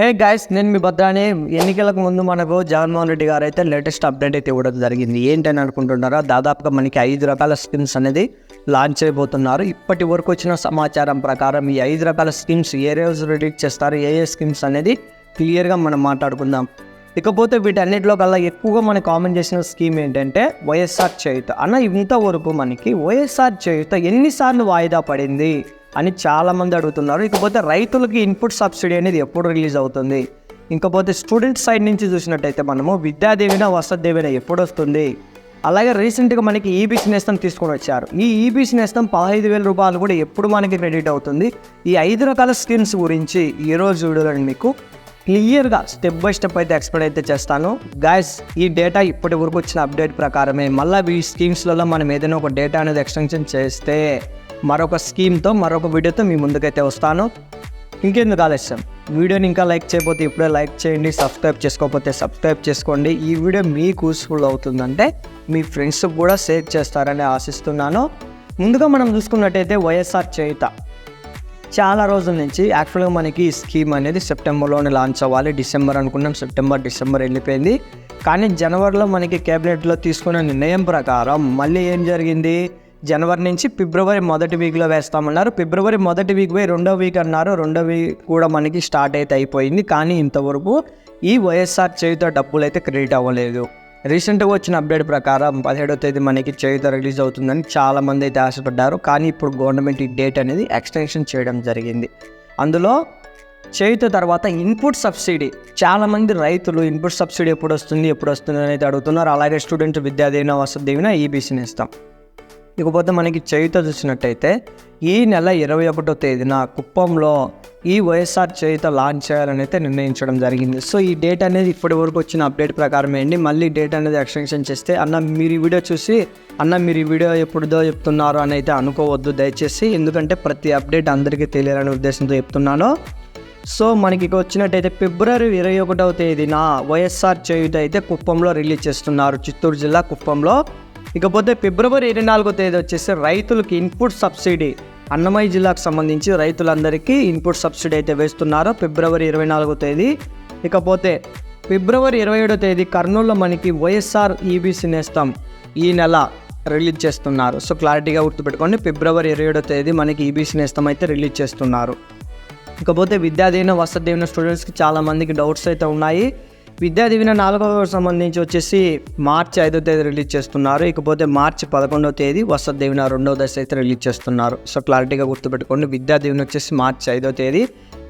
Hey guys నేను మీ భద్రాని. ఎన్నికలకు ముందు మనకు జగన్మోహన్ రెడ్డి గారు అయితే లేటెస్ట్ అప్డేట్ అయితే ఇవ్వడం జరిగింది. ఏంటని అనుకుంటున్నారా? దాదాపుగా మనకి ఐదు రకాల స్కీమ్స్ అనేది లాంచ్ చేయబోతున్నారు ఇప్పటి వరకు వచ్చిన సమాచారం ప్రకారం ఈ ఐదు రకాల స్కీమ్స్ ఏ రోజు రిలీజ్ చేస్తారు? ఏ ఏ స్కీమ్స్ అనేది క్లియర్గా మనం మాట్లాడుకుందాం. ఇకపోతే వీటన్నిటిలో కల్లా ఎక్కువగా మనం కామెంట్ చేసిన స్కీమ్ ఏంటంటే వైఎస్ఆర్ చేయుత. అన్న ఇంతవరకు మనకి వైఎస్ఆర్ చేయుత ఎన్నిసార్లు వాయిదా పడింది? అని చాలామంది అడుగుతున్నారు. ఇకపోతే రైతులకి ఇన్పుట్ సబ్సిడీ అనేది ఎప్పుడు రిలీజ్ అవుతుంది? ఇంకపోతే స్టూడెంట్ సైడ్ నుంచి చూసినట్టయితే మనము విద్యాదేవిన వసతదేవిన ఎప్పుడు వస్తుంది? అలాగే రీసెంట్గా మనకి ఈబీసీ నేస్తం తీసుకొని వచ్చారు. ఈ ఈబీసీ నేస్తం పదహైదు వేల రూపాయలు కూడా ఎప్పుడు మనకి క్రెడిట్ అవుతుంది? ఈ ఐదు రకాల స్కీమ్స్ గురించి ఈరోజు వీడియోలో మీకు క్లియర్గా స్టెప్ బై స్టెప్ అయితే ఎక్స్ప్లెయిన్ అయితే చేస్తాను. గాయస్ ఈ డేటా ఇప్పటి వరకు వచ్చిన అప్డేట్ ప్రకారమే మళ్ళీ ఈ స్కీమ్స్లలో మనం ఏదైనా ఒక డేటా అనేది ఎక్స్టెన్షన్ చేస్తే మరొక స్కీమ్తో మరొక వీడియోతో మీ ముందుకైతే వస్తాను. ఇంకెందుకు ఆలస్యం? వీడియోని ఇంకా లైక్ చేయకపోతే ఇప్పుడే లైక్ చేయండి సబ్స్క్రైబ్ చేసుకోకపోతే సబ్స్క్రైబ్ చేసుకోండి. ఈ వీడియో మీకు యూస్ఫుల్ అవుతుందంటే మీ ఫ్రెండ్స్ కూడా షేర్ చేస్తారని ఆశిస్తున్నాను. ముందుగా మనం చూసుకున్నట్టయితే వైఎస్ఆర్ చేయుత. చాలా రోజుల నుంచి యాక్చువల్గా మనకి ఈ స్కీమ్ అనేది సెప్టెంబర్లోనే లాంచ్ అవ్వాలి. డిసెంబర్ అనుకున్నాం సెప్టెంబర్ డిసెంబర్ వెళ్ళిపోయింది. కానీ జనవరిలో మనకి కేబినెట్లో తీసుకున్న నిర్ణయం ప్రకారం మళ్ళీ ఏం జరిగింది? జనవరి నుంచి ఫిబ్రవరి మొదటి వీక్లో వేస్తామన్నారు. ఫిబ్రవరి మొదటి వీక్ పోయి రెండో వీక్ అన్నారు. రెండో వీక్ కూడా మనకి స్టార్ట్ అయితే అయిపోయింది. కానీ ఇంతవరకు ఈ వైఎస్ఆర్ చేయుత డబ్బులు అయితే క్రెడిట్ అవ్వలేదు. రీసెంట్గా వచ్చిన అప్డేట్ ప్రకారం పదిహేడో తేదీ మనకి చేయుత రిలీజ్ అవుతుందని చాలామంది అయితే ఆశపడ్డారు. కానీ ఇప్పుడు గవర్నమెంట్ ఈ డేట్ అనేది ఎక్స్టెన్షన్ చేయడం జరిగింది. అందులో చేయుత తర్వాత ఇన్పుట్ సబ్సిడీ చాలామంది రైతులు ఇన్పుట్ సబ్సిడీ ఎప్పుడు వస్తుంది ఎప్పుడు వస్తుంది అని అయితే అడుగుతున్నారు. అలాగే స్టూడెంట్ విద్యాదీవన దేవిన ఈబీసీని ఇస్తాం. ఇకపోతే మనకి చేయుత చూసినట్టయితే ఈ నెల ఇరవై ఒకటో తేదీన కుప్పంలో ఈ వైఎస్ఆర్ చేయుత లాంచ్ చేయాలని అయితే నిర్ణయించడం జరిగింది. సో ఈ డేట్ అనేది ఇప్పటి వరకు వచ్చిన అప్డేట్ ప్రకారమే అండి. మళ్ళీ డేట్ అనేది ఎక్స్టెన్షన్ చేస్తే అన్న మీరు ఈ వీడియో చూసి అన్న మీరు ఈ వీడియో ఎప్పుడుదో చెప్తున్నారు అని అయితే అనుకోవద్దు దయచేసి. ఎందుకంటే ప్రతి అప్డేట్ అందరికీ తెలియాలనే ఉద్దేశంతో చెప్తున్నాను. సో మనకి ఇక వచ్చినట్టయితే ఫిబ్రవరి ఇరవై ఒకటవ తేదీన వైఎస్ఆర్ చేయుత అయితే కుప్పంలో రిలీజ్ చేస్తున్నారు. చిత్తూరు జిల్లా కుప్పంలో. ఇకపోతే ఫిబ్రవరి ఇరవై నాలుగో తేదీ వచ్చేసి రైతులకి ఇన్పుట్ సబ్సిడీ అన్నమయ్య జిల్లాకు సంబంధించి రైతులందరికీ ఇన్పుట్ సబ్సిడీ అయితే వేస్తున్నారు ఫిబ్రవరి ఇరవై నాలుగో తేదీ. ఇకపోతే ఫిబ్రవరి ఇరవై ఏడో తేదీ కర్నూలులో మనకి వైఎస్ఆర్ ఈబీసీ నేస్తాం ఈ నెల రిలీజ్ చేస్తున్నారు. సో క్లారిటీగా గుర్తుపెట్టుకోండి ఫిబ్రవరి ఇరవై ఏడో తేదీ మనకి ఈబీసీ నేస్తం అయితే రిలీజ్ చేస్తున్నారు. ఇకపోతే విద్యాధీన వసతి దీవెన స్టూడెంట్స్కి చాలామందికి డౌట్స్ అయితే ఉన్నాయి. విద్యా దీవెన నాలుగవ సంబంధించి వచ్చేసి మార్చి ఐదో తేదీ రిలీజ్ చేస్తున్నారు. ఇకపోతే మార్చి పదకొండవ తేదీ వసతిదీవన రెండవ దశ అయితే రిలీజ్ చేస్తున్నారు. సో క్లారిటీగా గుర్తుపెట్టుకోండి విద్యాదీవన వచ్చేసి మార్చి ఐదో తేదీ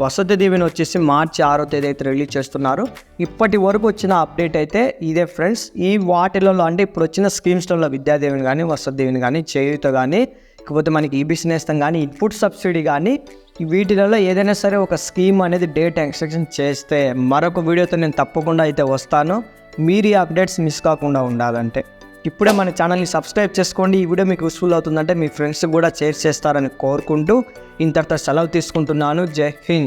వసతి దీవెన వచ్చేసి మార్చి ఆరో తేదీ అయితే రిలీజ్ చేస్తున్నారు. ఇప్పటి వరకు వచ్చిన అప్డేట్ అయితే ఇదే ఫ్రెండ్స్. ఈ వాటిలలో అంటే ఇప్పుడు వచ్చిన స్కీమ్స్లలో విద్యాదీవెన కానీ వసతి దీవెన కానీ చేయూత కానీ లేకపోతే మనకి ఈ బిజినెస్ కానీ ఇన్పుట్ సబ్సిడీ కానీ వీటిలలో ఏదైనా సరే ఒక స్కీమ్ అనేది డేట్ ఎక్స్టెన్షన్ చేస్తే మరొక వీడియోతో నేను తప్పకుండా అయితే వస్తాను. మీరు ఈ అప్డేట్స్ మిస్ కాకుండా ఉండాలంటే. ఇప్పుడే మన ఛానల్ని సబ్స్క్రైబ్ చేసుకోండి. ఈ వీడియో మీకు యూస్ఫుల్ అవుతుందంటే మీ ఫ్రెండ్స్ కూడా షేర్ చేస్తారని కోరుకుంటూ ఇంతటితో సెలవు తీసుకుంటున్నాను. జై హింద్.